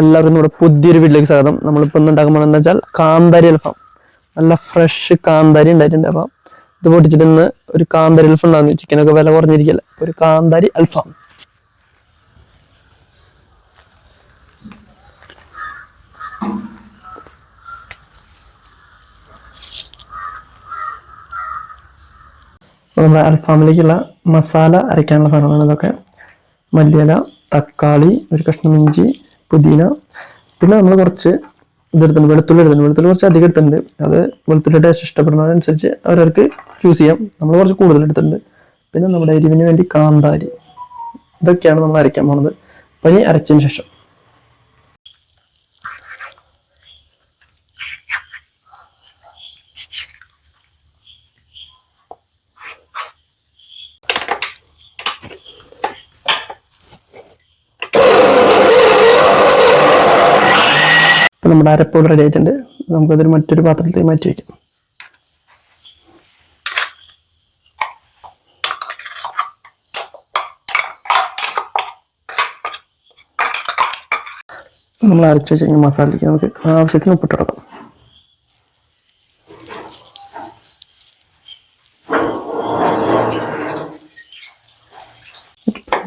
എല്ലാവർക്കും നമ്മുടെ പുതിയൊരു വീട്ടിലേക്ക് സ്വാഗതം. നമ്മളിപ്പോൾ ഇന്ന് ഉണ്ടാക്കാൻ പോകുന്നത് വെച്ചാൽ കാന്താരി അൽഫാം. നല്ല ഫ്രഷ് കാന്താരി ഉണ്ടായിട്ടുണ്ട്. അപ്പം ഇത് പൊട്ടിച്ചിട്ട് ഇന്ന് ഒരു കാന്താരി അൽഫാം ഉണ്ടാകുന്നു. ചിക്കനൊക്കെ വില കുറഞ്ഞിരിക്കില്ല ഒരു കാന്താരി അൽഫാം. നമ്മുടെ അൽഫാമിലേക്കുള്ള മസാല അരയ്ക്കാനുള്ള സാധനങ്ങളാണ് ഇതൊക്കെ. മല്ലിയില തക്കാളി ഒരു കഷ്ണം ഇഞ്ചി പുതിന. പിന്നെ നമ്മൾ കുറച്ച് ഇതെടുത്തിട്ടുണ്ട് വെളുത്തുള്ളി എടുത്തിട്ടുണ്ട്. വെളുത്തുള്ളി കുറച്ച് അധികം എടുത്തിട്ടുണ്ട്. അത് വെളുത്തുള്ളി ടേസ്റ്റ് ഇഷ്ടപ്പെടുന്നതനുസരിച്ച് അവരവർക്ക് ചൂസ് ചെയ്യാം. നമ്മൾ കുറച്ച് കൂടുതൽ എടുത്തിട്ടുണ്ട്. പിന്നെ നമ്മുടെ എരിവിന് വേണ്ടി കാന്താരി. ഇതൊക്കെയാണ് നമ്മൾ അരയ്ക്കാൻ പോണത്. പനി അരച്ചതിന് ശേഷം. ഇപ്പം നമ്മുടെ അരപ്പ് റെഡി ആയിട്ടുണ്ട്. നമുക്കതൊരു മറ്റൊരു പാത്രത്തിൽ മാറ്റി വയ്ക്കാം നമ്മൾ അരച്ച് വെച്ച് മസാലയ്ക്ക് നമുക്ക് ആവശ്യത്തിന് ഉപ്പിട്ട് കൊടുക്കാം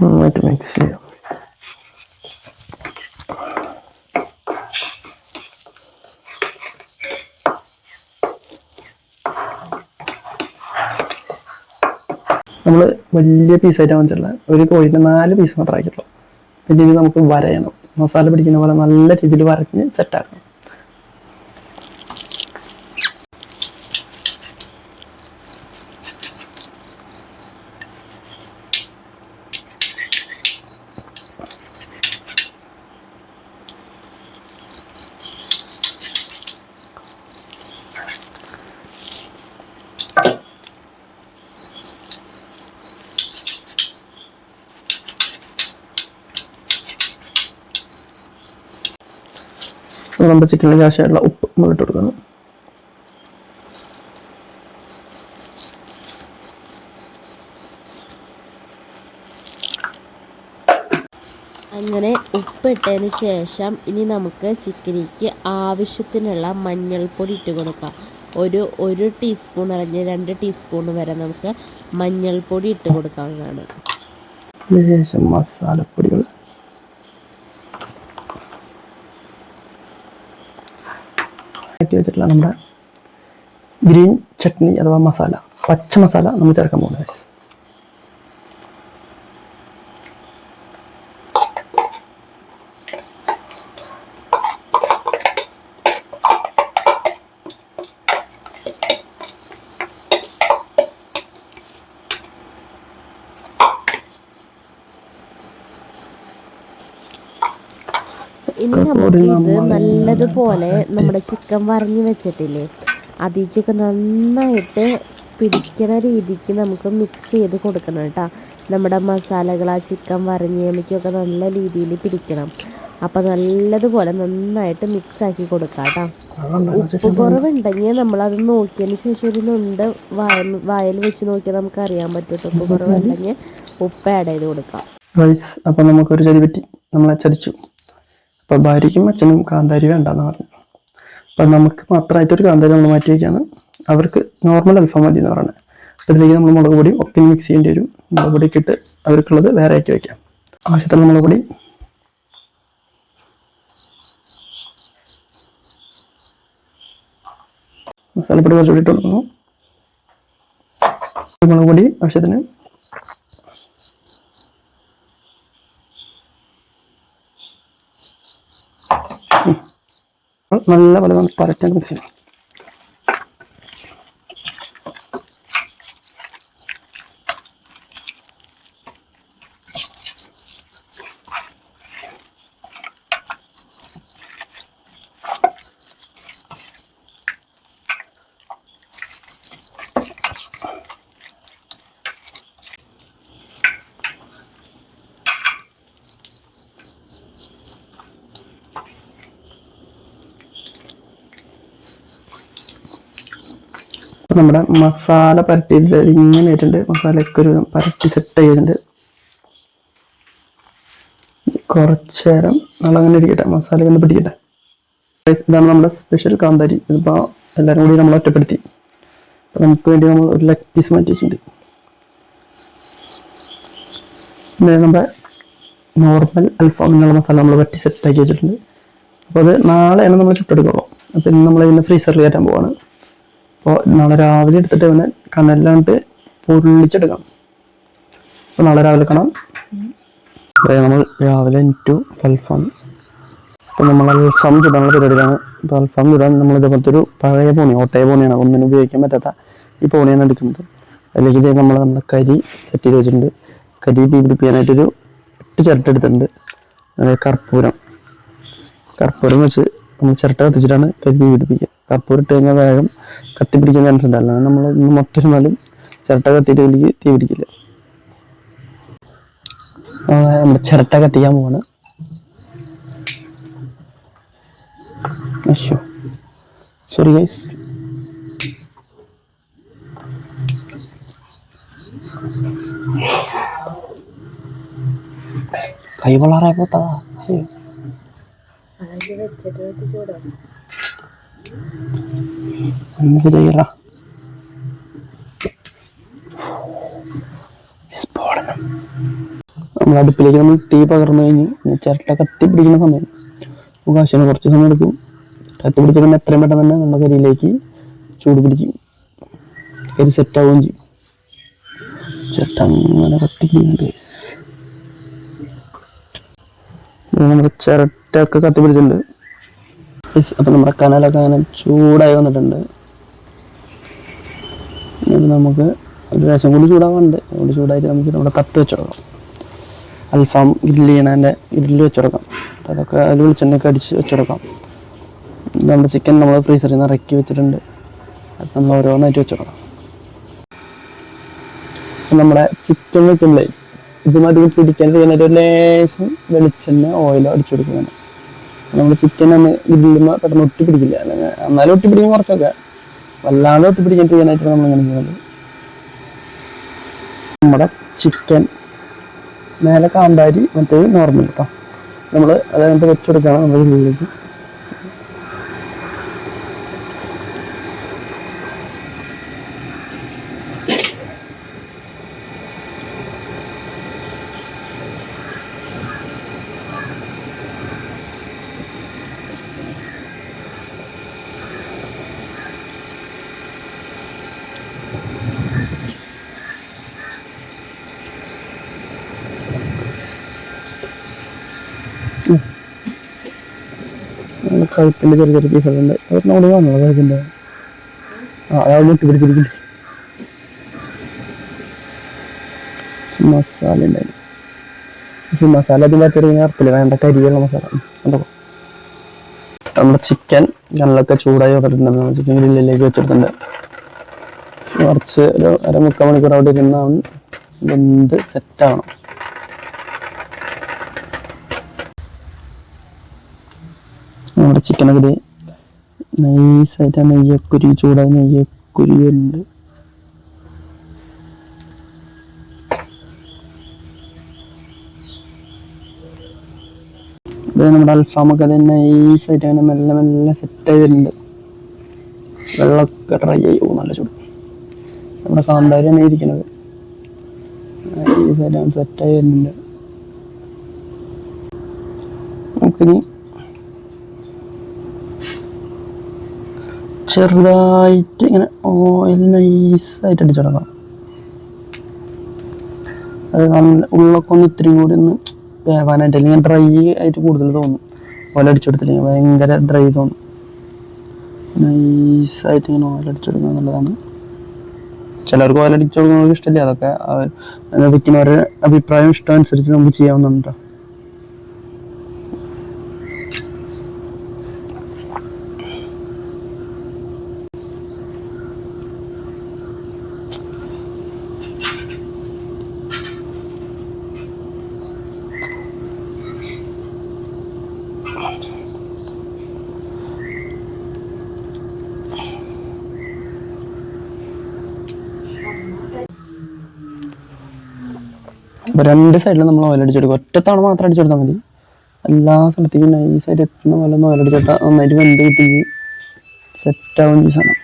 നന്നായിട്ട് മിക്സ് ചെയ്യാം നമ്മൾ വലിയ പീസായിട്ട് വാങ്ങിച്ചിട്ടുള്ള ഒരു കോഴിന്റെ നാല് പീസ് മാത്രമേ പിന്നെ ഇത് നമുക്ക് വരയണം. മസാല പിടിക്കുന്ന പോലെ നല്ല രീതിയിൽ വരഞ്ഞ് സെറ്റാക്കണം നമ്മുടെ ചിക്കനിലേക്ക് ആവശ്യമായിട്ടുള്ള ഉപ്പ് നമ്മൾ ഇട്ട് കൊടുക്കണം. അങ്ങനെ ഉപ്പിട്ടതിന് ശേഷം ഇനി നമുക്ക് ചിക്കനിക്ക് ആവശ്യത്തിനുള്ള മഞ്ഞൾപ്പൊടി ഇട്ട് കൊടുക്കാം. ഒരു ഒരു ടീസ്പൂൺ അല്ലെങ്കിൽ രണ്ട് ടീസ്പൂൺ വരെ നമുക്ക് മഞ്ഞൾപ്പൊടി ഇട്ട് കൊടുക്കാവുന്നതാണ്. അതിനുശേഷം മസാലപ്പൊടികൾ മാറ്റി വെച്ചിട്ടുള്ള നമ്മുടെ ഗ്രീൻ ചട്നി അഥവാ മസാല പച്ച മസാല നമ്മൾ ചേർക്കാൻ പോകുന്നത് ഇനി നമുക്ക് ഇത് നല്ലതുപോലെ നമ്മുടെ ചിക്കൻ വരഞ്ഞ് വെച്ചിട്ടില്ലേ അതിലേക്കൊക്കെ നന്നായിട്ട് പിടിക്കണ രീതിക്ക് നമുക്ക് മിക്സ് ചെയ്ത് കൊടുക്കണം കേട്ടോ. നമ്മുടെ മസാലകൾ ആ ചിക്കൻ വരഞ്ഞേമിക്കൊക്കെ നല്ല രീതിയിൽ പിടിക്കണം. അപ്പം നല്ലതുപോലെ നന്നായിട്ട് മിക്സ് ആക്കി കൊടുക്കാം കേട്ടോ. ഉപ്പ് കുറവുണ്ടെങ്കിൽ നമ്മളത് നോക്കിയതിന് ശേഷം ഒരു നുണ്ട് വായൽ വായൽ വെച്ച് നോക്കിയാൽ നമുക്ക് അറിയാൻ പറ്റും ഉപ്പ് കുറവുണ്ടെങ്കിൽ ഉപ്പ് ആഡ് ചെയ്ത് കൊടുക്കാം. അപ്പം നമുക്കൊരു ചതി പറ്റി. നമ്മളെ ചതിച്ചു. അപ്പം ഭാര്യയ്ക്കും അച്ഛനും കാന്താരി വേണ്ടെന്ന് പറഞ്ഞു. അപ്പം നമുക്ക് മാത്രമായിട്ടൊരു കാന്താരി നമ്മൾ മാറ്റി അവർക്ക് നോർമൽ അൽഫാം മതി എന്ന് പറയുന്നത് അപ്പോൾ ഇതിലേക്ക് നമ്മൾ മുളക് പൊടി ഒക്കെ മിക്സ് ചെയ്യേണ്ടി വരും. മുളക് പൊടി ഇട്ട് അവർക്കുള്ളത് വേറെ ആക്കി വയ്ക്കാം. ആവശ്യത്തിനുള്ള മുളക് പൊടി. മസാലപ്പൊടി കുറച്ചുകൂടി ഇട്ട് കൊടുക്കുന്നു. മുളക് പൊടി ആവശ്യത്തിന് നല്ല പോലെ നമ്മൾ പരറ്റാൻ നമ്മുടെ മസാല പരട്ടിയത് ഇങ്ങനെ ആയിട്ടുണ്ട് മസാലയൊക്കെ ഒരു പരട്ടി സെറ്റ് ചെയ്തിട്ടുണ്ട്. കുറച്ച് നേരം നമ്മളങ്ങനെ ഇരിക്കട്ടെ മസാല ഒന്ന് പിടിക്കട്ടെ. ഇതാണ് നമ്മുടെ സ്പെഷ്യൽ കാന്താരി. ഇതിപ്പോൾ എല്ലാവരും കൂടി നമ്മൾ ഒറ്റപ്പെടുത്തി. അപ്പോൾ നമുക്ക് വേണ്ടി നമ്മൾ ഒരു ലെഗ് പീസ് മാറ്റി വെച്ചിട്ടുണ്ട്. നമ്മുടെ നോർമൽ അൽഫാം എന്നുള്ള മസാല നമ്മൾ പറ്റി സെറ്റാക്കി വെച്ചിട്ടുണ്ട്. അപ്പോൾ അത് നാളെയാണ് നമ്മൾ ചുട്ടെടുക്കുള്ളൂ അപ്പോൾ ഇന്ന് നമ്മൾ ഇതിനെ ഫ്രീസറിൽ കയറ്റാൻ പോവാണ്. അപ്പോൾ നാളെ രാവിലെ എടുത്തിട്ട് ഇവനെ കനലിലാണ്ട് പൊള്ളിച്ചെടുക്കണം. അപ്പോൾ നാളെ രാവിലെ കാണാം. അപ്പോൾ നമ്മൾ രാവിലെ ടു അൽഫാം. അപ്പോൾ നമ്മൾ അൽഫാം ചുടാനുള്ള പരിപാടിയിലാണ്. അപ്പോൾ അൽഫാം ചുടാൻ നമ്മൾ ഇതേപോലത്തെ ഒരു പഴയ പോണി ഓട്ടയ പോണിയാണ്. ഒന്നിനും ഉപയോഗിക്കാൻ പറ്റാത്ത ഈ പോണിയാണ് എടുക്കുന്നത്. അല്ലെങ്കിൽ നമ്മൾ നമ്മുടെ കരി സെറ്റ് ചെയ്ത് വെച്ചിട്ടുണ്ട്. കരി തീ പിടിപ്പിക്കാനായിട്ടൊരു എട്ട് ചിരട്ട എടുത്തിട്ടുണ്ട്. അതായത് കർപ്പൂരം. കർപ്പൂരം വെച്ച് നമ്മൾ ചിരട്ട കത്തിച്ചിട്ടാണ് കരി തീ പിടിപ്പിക്കുക കർപ്പൂരം ഇട്ട് കഴിഞ്ഞാൽ വേഗം കത്തി പിടിക്കാൻ ചാൻസ് ഉണ്ടല്ലോ നമ്മൾ ഒന്ന് മൊട്ടിരുന്നാലും ചിരട്ട കത്തിയിട്ട് എനിക്ക് തീ പിടിക്കില്ല. നമ്മുടെ ചിരട്ട കത്തിക്കാൻ പോവാണ്. സോറി ഗൈസ് കൈ വളരെ പോട്ടാ ശ്ശേ. ഒന്ന് ശരിയായില്ല സ്ഫോടനം നമ്മൾ അടുപ്പിലേക്ക് നമ്മൾ തീ പകർന്നു കഴിഞ്ഞ് ചിരട്ട കത്തി പിടിക്കുന്ന സമയം അവകാശം കുറച്ച് സമയം എടുക്കും കത്തി പിടിച്ചിട്ട് എത്രയും പെട്ടെന്ന് തന്നെ നമ്മുടെ കരിയിലേക്ക് ചൂട് പിടിക്കും കരി സെറ്റ് ആവുകയും ചെയ്യും ചിരട്ട അങ്ങനെ കത്തിക്കുന്നുണ്ട് നമ്മുടെ ചിരട്ടയൊക്കെ കത്തി പിടിച്ചിട്ടുണ്ട് Guys, അപ്പം നമ്മുടെ കനലൊക്കെ അങ്ങനെ ചൂടായി വന്നിട്ടുണ്ട്. എന്നിട്ട് നമുക്ക് ഒരു രസം കൂടി ചൂടാവാറുണ്ട് അതുകൊണ്ട് ചൂടായിട്ട് നമുക്ക് നമ്മുടെ തട്ട് വെച്ചെടുക്കാം അൽഫാം ഗ്രില്ല് ചെയ്യണതിന്റെ ഗ്രില്ല് അപ്പോൾ അതൊക്കെ അതിൽ വെളിച്ചെണ്ണയൊക്കെ അടിച്ച് വെച്ചെടുക്കാം ഇത് നമ്മുടെ ചിക്കൻ നമ്മൾ ഫ്രീസറിൽ നിന്ന് ഇറക്കി വെച്ചിട്ടുണ്ട്. അത് നമ്മൾ ഓരോന്നായിട്ട് അപ്പോൾ നമ്മുടെ ചിക്കൻ വെക്കുമ്പോഴേ ഇതുമായിട്ട് പിടിക്കാൻ ഒരു ലേശം വെളിച്ചെണ്ണ ഓയിലോ അടിച്ചു കൊടുക്കുന്നതാണ് നമ്മൾ ചിക്കൻ ഒന്ന് ഗ്രില്ലുമ്പോൾ പെട്ടെന്ന് ഒട്ടി പിടിക്കില്ല അല്ലെങ്കിൽ എന്നാലും ഒട്ടി പിടിക്കും കുറച്ചൊക്കെ. വല്ലാതെ ഒട്ടി ചെയ്യാനായിട്ട് നമ്മൾ ഇങ്ങനെ ചെയ്യുന്നത്. നമ്മുടെ ചിക്കൻ മേലെ കാന്താരി മറ്റേ നോർമൽ കേട്ടോ നമ്മൾ അതായത് വെച്ചെടുക്കണം നമ്മുടെ ഉള്ളിലേക്ക്. കഴുത്തിന്റെ ചെറിയ ചെറിയ പീസുകളുണ്ട്. അവർ നമ്മൾ കാണുന്നത് കഴുത്തിന്റെ ആ അയാൾ മുട്ടി പിടിച്ചിരിക്കുന്നു മസാല ഉണ്ടായിരുന്നു. പക്ഷേ മസാല അതിനകത്ത് ഇങ്ങനെ അറപ്പില്ല വേണ്ട കരിയുള്ള മസാല. കണ്ടോ? നമ്മുടെ ചിക്കൻ കണ്ണൊക്കെ ചൂടായി വന്നിട്ടുണ്ട്. നമ്മൾ ചിക്കൻ ഗ്രില്ലിലേക്ക് വെച്ചിട്ടുണ്ട്. കുറച്ച് ഒരു അരമുക്കാൽ മണിക്കൂർ അവിടെ ഇരുന്നാണ് വെന്ത് സെറ്റാവണം നമ്മുടെ ചിക്കനൊക്കെ നൈസായിട്ട് ആ നെയ്യക്കുരി ചൂടായി നെയ്യക്കുരി ഉണ്ട്. നമ്മുടെ അൽഫാമൊക്കെ അത് നൈസായിട്ട് അങ്ങനെ മെല്ലെ മെല്ലെ സെറ്റായി വരുന്നുണ്ട്. വെള്ളമൊക്കെ ഡ്രൈ ആയി. നല്ല ചൂട്. നമ്മുടെ കാന്താരിയാണ് ഇരിക്കുന്നത്. നൈസായിട്ട് സെറ്റായി വരുന്നുണ്ട്. നമുക്കിനി ചെറുതായിട്ട് ഇങ്ങനെ ഓയിൽ നൈസായിട്ട് അടിച്ചെടുക്കണം അത് നല്ല ഉള്ളൊക്കെ ഒന്ന് ഇത്തിരി കൂടി ഒന്ന് വേവാനായിട്ട് അല്ലെങ്കിൽ ഡ്രൈ ആയിട്ട് കൂടുതൽ തോന്നും. ഓല അടിച്ചെടുത്തില്ലെങ്കിൽ ഭയങ്കര ഡ്രൈ തോന്നും. നൈസായിട്ട് ഇങ്ങനെ ഓയിൽ അടിച്ചെടുക്കുക എന്നുള്ളതാണ് ചിലർക്ക് ഓല അടിച്ചു കൊടുക്കുന്നവർക്ക് ഇഷ്ടമില്ല. അതൊക്കെ വിറ്റിനവരുടെ അഭിപ്രായം ഇഷ്ടം അനുസരിച്ച് നമുക്ക് ചെയ്യാവുന്നുണ്ടോ രണ്ട് സൈഡിലും നമ്മൾ ഓയിൽ അടിച്ചെടുക്കും കൊടുക്കും. ഒറ്റത്താണ് മാത്രം അടിച്ചെടുത്താൽ മതി. എല്ലാ സ്ഥലത്തേക്കും നൈസായിട്ട് എത്തുന്ന പോലെ ഓയിൽ അടിച്ചെടുത്താൽ നന്നായിട്ട് വെന്ത് കിട്ടി. സെറ്റ് ആവുന്ന സാധനം.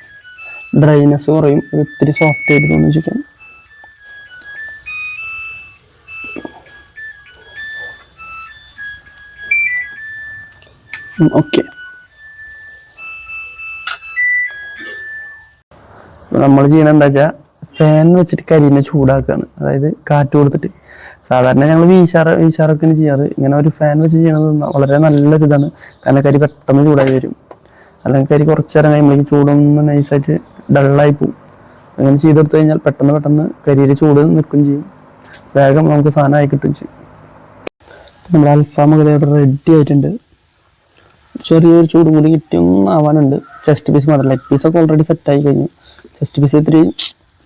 ഡ്രൈനെസ് കുറയും. ഒത്തിരി സോഫ്റ്റ് ആയിട്ട് തോന്നും ചിക്കൻ. ഓക്കെ നമ്മൾ ചെയ്യണ എന്താ വെച്ചാൽ ഫാൻ വെച്ചിട്ട് കരിനെ ചൂടാക്കുകയാണ് അതായത് കാറ്റ് കൊടുത്തിട്ട്. സാധാരണ ഞങ്ങൾ വീശാറ് വീശാറൊക്കെയാണ് ചെയ്യാറ്. ഇങ്ങനെ ഒരു ഫാൻ വെച്ച് ചെയ്യണത് വളരെ നല്ലൊരു ഇതാണ്. കാരണം കരി പെട്ടെന്ന് ചൂടായി വരും. അല്ലെങ്കിൽ കരി കുറച്ചു നേരം കഴിയുമ്പോഴേക്കും ചൂടൊന്ന് നൈസായിട്ട് ഡള്ളായി പോകും അങ്ങനെ ചെയ്തെടുത്തു കഴിഞ്ഞാൽ പെട്ടെന്ന് പെട്ടെന്ന് കരിയിൽ ചൂട് നിൽക്കും ചെയ്യും. വേഗം നമുക്ക് സാധനമായി കിട്ടും ചെയ്യും. നമ്മുടെ അൽഫാം ഇവിടെ റെഡി ആയിട്ടുണ്ട്. ചെറിയൊരു ചൂട് കൂടി കിട്ടിയൊന്നും ആവാനുണ്ട് ചെസ്റ്റ് പീസ് മാത്രം ലെഗ് പീസൊക്കെ ഓൾറെഡി സെറ്റ് ആയി കഴിഞ്ഞു. ചെസ്റ്റ് പീസ് ഇത്തിരി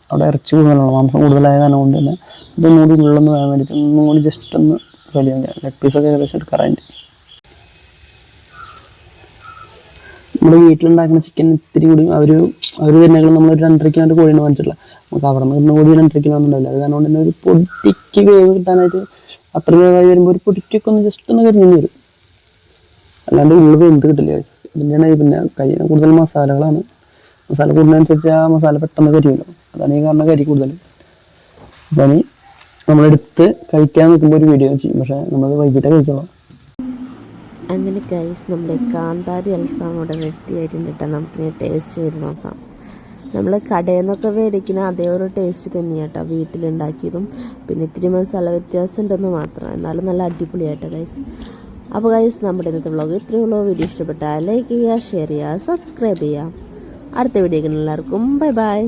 അവിടെ ഇറച്ചി കൂടുതലാണ് മാംസം കൂടുതലായ കാരണം കൊണ്ട് തന്നെ ഇതൊന്നും മൂടി ഉള്ളൊന്ന് വേണം വേണ്ടിയിട്ട് ഒന്നും ജസ്റ്റ് ഒന്ന് വലിയ ലെഗ് പീസൊക്കെ ഏകദേശം എടുക്കാറുണ്ട് നമ്മുടെ വീട്ടിലുണ്ടാക്കുന്ന ചിക്കൻ ഇത്തിരി കൂടി അവർ അവർ തന്നെയാണ് നമ്മൾ ഒരു രണ്ടര കിലോ കോഴിയാണ് വാങ്ങിച്ചിട്ടില്ല നമുക്ക് അവിടെ നിന്ന് കോഴി രണ്ടര കിലോ ഒന്നുണ്ടാവില്ല അത് കാരണം തന്നെ ഒരു പൊടിക്ക് വേവ് കിട്ടാനായിട്ട് അത്ര വേവായി വരുമ്പോൾ ഒരു പൊടിക്കൊക്കെ ഒന്ന് ജസ്റ്റ് ഒന്ന് കരിഞ്ഞു വരും. അല്ലാണ്ട് ഉള്ളത് എന്ത് കിട്ടില്ല guys. ഇതിന്റെയാണ് പിന്നെ കഴിയുന്ന കൂടുതൽ മസാലകളാണ്. മസാല കൂടുന്നതനുസരിച്ച് ആ മസാല പെട്ടെന്ന് കരിയുമല്ലോ. അതാണ് ഈ കാരണം കരി കൂടുതൽ. അപ്പം നമ്മളെടുത്ത് കഴിക്കാൻ നിൽക്കുമ്പോൾ ഒരു വീഡിയോ ചെയ്യും. പക്ഷേ നമ്മൾ വൈകിട്ടേ കഴിക്കുള്ളൂ. അങ്ങനെ കൈസ് നമ്മുടെ കാന്താരി അൽഫാം ഇവിടെ റെഡി ആയിട്ടുണ്ട് നമുക്കിനി ടേസ്റ്റ് ചെയ്ത് നോക്കാം. നമ്മൾ കടയിൽ നിന്നൊക്കെ മേടിക്കുന്ന അതേ ഒരു ടേസ്റ്റ് തന്നെയാണ് കേട്ടോ. വീട്ടിലുണ്ടാക്കിയതും പിന്നെ ഇത്തിരി മസാല വ്യത്യാസം ഉണ്ടെന്ന് മാത്രം. എന്നാലും നല്ല അടിപൊളിയാട്ടോ ഗൈസ് അപ്പോൾ ഗൈസ് നമ്മുടെ ഇന്നത്തെ വ്ളോഗ് ഇത്രയേ ഉള്ളൂ. വീഡിയോ ഇഷ്ടപ്പെട്ടാൽ ലൈക്ക് ചെയ്യുക ഷെയർ ചെയ്യുക സബ്സ്ക്രൈബ് ചെയ്യുക. അടുത്ത വീഡിയോ എല്ലാവർക്കും ബൈ ബൈ